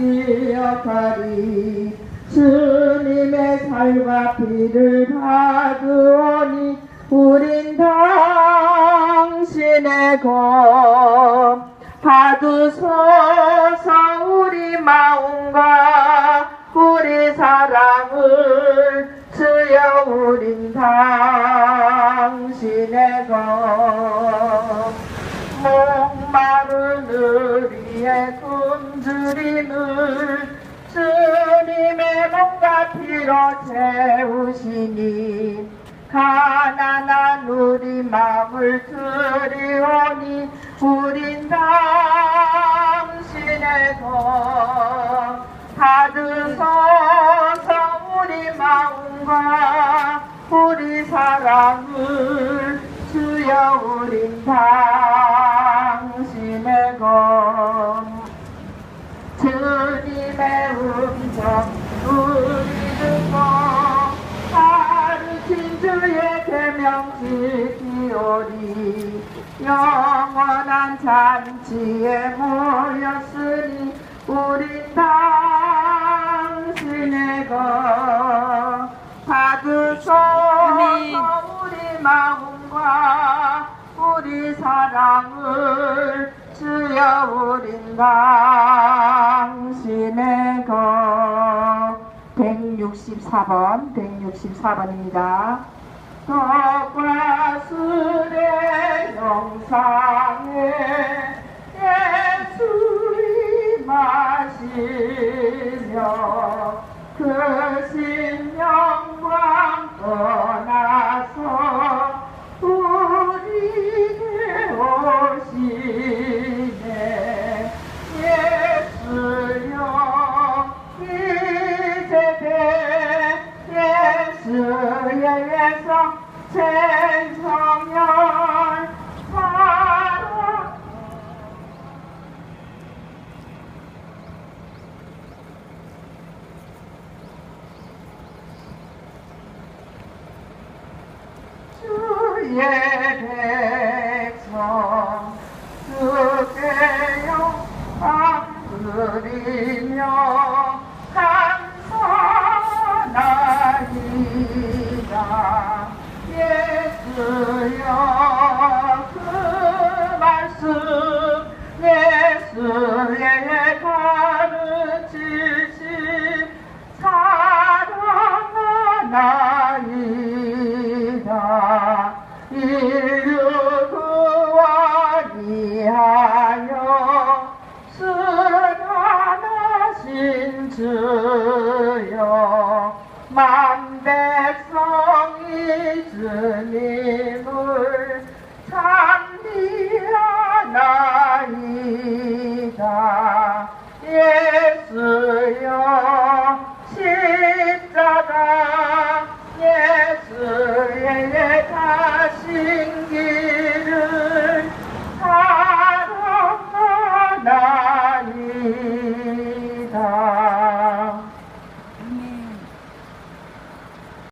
기억하리 주님의 살과 피를 받으오니 우린 당신의 것 받으소서. 우리 마음과 우린 당신의 것 목마른 우리의 굶주림을 주님의 몸과 피로 채우시니 가난한 우리 마음을 드리오니 영원한 잔치에 모였으니 우린 당신의 것 받으소서 우리 마음과 우리 사랑을 주여 우린 당신의 것 164번 164번입니다. 덕과 술의 영상에 예수이 마시며 그 신영광 떠나서 우리에게 오시 주의 백성 주께 영광 드리며 감사나이다. 예수 주님을 찬미하나이다 예수여